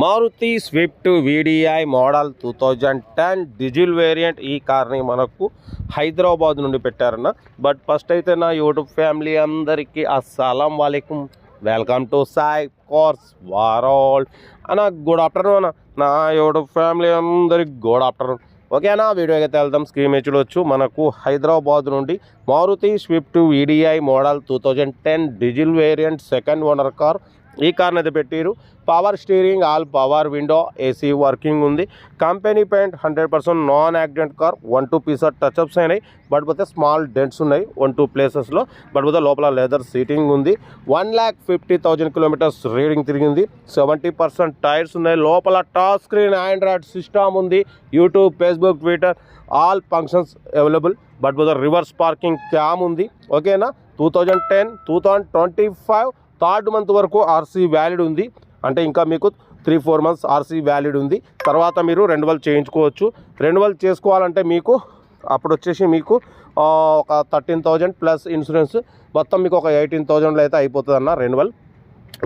Maruti Swift VDI model two thousand ten diesel variant ఈ కార్ని మనకు హైదరాబాద్ నుండి పెట్టారన్న. బట్ ఫస్ట్ అయితే నా యూట్యూబ్ ఫ్యామిలీ అందరికీ అస్సలం వాలేకుం. వెల్కమ్ టు సాయి కోర్స్ వారాల్. అన్న గుడ్ ఆఫ్టర్నూన్ అన్న. నా యూట్యూబ్ ఫ్యామిలీ అందరికి గుడ్ ఆఫ్టర్నూన్ ఓకేనా వీడియో అయితే వెళ్దాం. స్క్రీన్ మీద చూడొచ్చు. మనకు హైదరాబాద్ నుండి Maruti Swift VDI model two thousand ten diesel variant second owner car ఈ కార్ని అయితే పెట్టిరు power steering all power window AC working ఉంది. Company paint hundred percent non accident car one two piece touch ups అయినాయి. But పోతే small dents ఉన్నాయి one two ప్లేసెస్లో but పోతే లోపల లెదర్ సీటింగ్ ఉంది. One lakh fifty thousand kilometres reading తిరిగింది. Seventy percent tyres ఉన్నాయి. లోపల టచ్ స్క్రీన్ ఆండ్రాయిడ్ సిస్టమ్ ఉంది. YouTube Facebook Twitter all functions available but పోతే రివర్స్ పార్కింగ్ క్యామ్ ఉంది. ఓకేనా two thousand ten two thousand twenty five third month వరకు RC valid ఉంది. అంటే ఇంకా మీకు three four months RC valid ఉంది. తర్వాత మీరు రెన్యువల్ చేయించుకోవచ్చు. రెన్యువల్ చేసుకోవాలంటే మీకు అప్పుడు వచ్చేసి మీకు ఒక థర్టీన్ థౌజండ్ ప్లస్ ఇన్సూరెన్స్. మొత్తం మీకు ఒక ఎయిటీన్ థౌజండ్లో అయితే అయిపోతుంది అన్న రెన్యువల్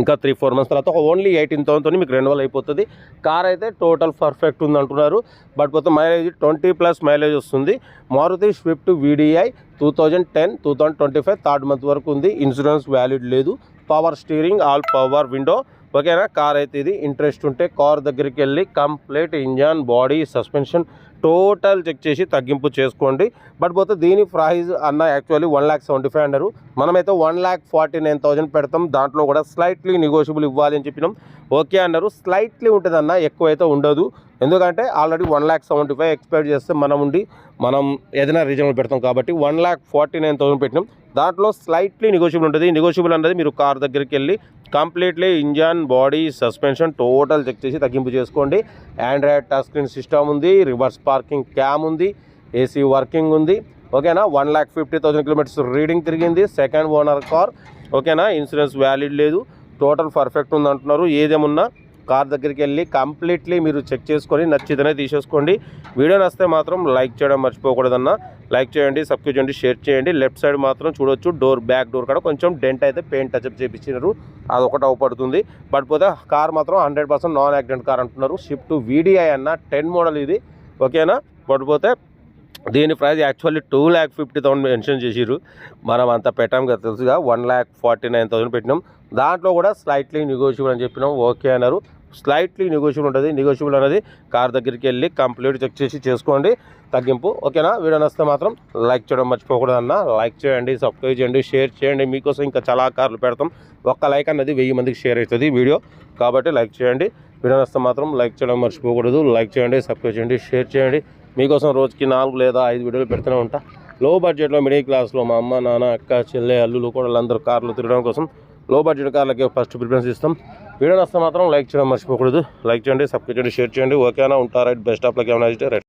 ఇంకా త్రీ ఫోర్ మంత్స్ తర్వాత ఓన్లీ ఎయిటీన్ థౌసండ్తో మీకు రెన్యువల్ అయిపోతుంది. కార్ అయితే టోటల్ పర్ఫెక్ట్ ఉంది అంటున్నారు బట్ మొత్తం మైలేజ్ ట్వంటీ ప్లస్ మైలేజ్ వస్తుంది. Maruti Swift VDI two thousand ten two thousand twenty five third month వరకు ఉంది. ఇన్సూరెన్స్ వ్యాలిడ్ లేదు. Power steering all power window ఓకేనా? కార్ అయితే ఇది. ఇంట్రెస్ట్ ఉంటే కార్ దగ్గరికి వెళ్ళి complete engine body suspension total check చేసి తగ్గింపు చేసుకోండి. బట్ పోతే దీని ప్రైస్ అన్న actually one lakh seventy five అన్నారు. మనమైతే one lakh forty nine thousand పెడతాం. దాంట్లో కూడా స్లైట్లీ నెగోషియబుల్ ఇవ్వాలి అని చెప్పినాం. ఓకే అన్నారు. స్లైట్లీ ఉంటుంది అన్న ఎక్కువ అయితే ఉండదు. ఎందుకంటే already one lakh seventy five expect చేస్తే మనం ఉండి మనం ఏదైనా రీజనబుల్ పెడతాం కాబట్టి one lakh forty nine thousand పెట్టినాం. దాంట్లో స్లైట్లీ నెగోషియబుల్ ఉంటుంది. నెగోషియబుల్ అనేది మీరు కార్ దగ్గరికి వెళ్ళి completely engine body suspension total check చేసి తగ్గింపు చేసుకోండి. ఆండ్రాయిడ్ టచ్ స్క్రీన్ సిస్టమ్ ఉంది రివర్స్ పార్కింగ్ క్యామ్ ఉంది ఏసీ వర్కింగ్ ఉంది. ఓకేనా? One lakh fifty thousand kilometres reading తిరిగింది సెకండ్ ఓనర్ కార్ ఓకేనా? ఇన్సూరెన్స్ వ్యాలిడ్ లేదు. టోటల్ పర్ఫెక్ట్ ఉంది అంటున్నారు ఏదేమున్నా కార్ దగ్గరికి వెళ్ళి కంప్లీట్లీ మీరు చెక్ చేసుకొని నచ్చితేనే తీసేసుకోండి. వీడియో నచ్చితే మాత్రం లైక్ చేయడం మర్చిపోకూడదన్న. లైక్ చేయండి సబ్స్క్రైబ్ చేయండి షేర్ చేయండి. లెఫ్ట్ సైడ్ మాత్రం చూడొచ్చు డోర్ బ్యాక్ డోర్ కాడ కొంచెం డెంట్ అయితే పెయింట్ టచ్అప్ చేయించినారు అది ఒకటి అవపడుతుంది బట్ పోతే కార్ మాత్రం hundred percent non accident car అంటున్నారు. షిఫ్ట్ వీడిఐ అన్న టెన్ మోడల్ ఇది. ఓకేనా? బట్ పోతే దీని price actually two lakh fifty thousand mention చేసిరు మనం అంత పెట్టాం కదా తెలుసుగా one lakh forty nine thousand పెట్టినాం. దాంట్లో కూడా స్లైట్లీ నెగోషియబుల్ అని చెప్పినాం. ఓకే అన్నారు. స్లైట్లీ నెగోషియబుల్ ఉంటుంది. నెగోషియబుల్ అనేది కార్ దగ్గరికి వెళ్ళి కంప్లీట్ చెక్ చేసి చేసుకోండి. తగ్గింపు ఓకేనా? వీడియో నచ్చితే మాత్రం లైక్ చేయడం మర్చిపోకూడదు అన్న లైక్ చేయండి సబ్స్క్రైబ్ చేయండి షేర్ చేయండి. మీకోసం ఇంకా చాలా కార్లు పెడతాం. ఒక్క లైక్ అన్నది వెయ్యి మందికి షేర్ అవుతుంది వీడియో. కాబట్టి లైక్ చేయండి. వీడియో నచ్చితే మాత్రం లైక్ చేయడం మర్చిపోకూడదు. లైక్ చేయండి సబ్స్క్రైబ్ చేయండి షేర్ చేయండి. మీకోసం రోజుకి నాలుగు లేదా ఐదు వీడియోలు పెడుతూనే ఉంటా. లో బడ్జెట్లో మిడిల్ క్లాస్లో మా అమ్మ నాన్న అక్క చెల్లె అల్లులు కూడా వాళ్ళందరూ కార్లు తిరగడం కోసం లో బడ్జెట్ కార్లకి ఫస్ట్ ప్రిఫరెన్స్ ఇస్తాం. వీడియో వస్తే మాత్రం లైక్ చేయడం మర్చిపోకూడదు. లైక్ చేయండి సబ్స్క్రైబ్ చేయండి షేర్ చేయండి. ఓకేనా? ఉంటారా బెస్ట్ ఆఫ్ లక్ ఏమైనా రైట్.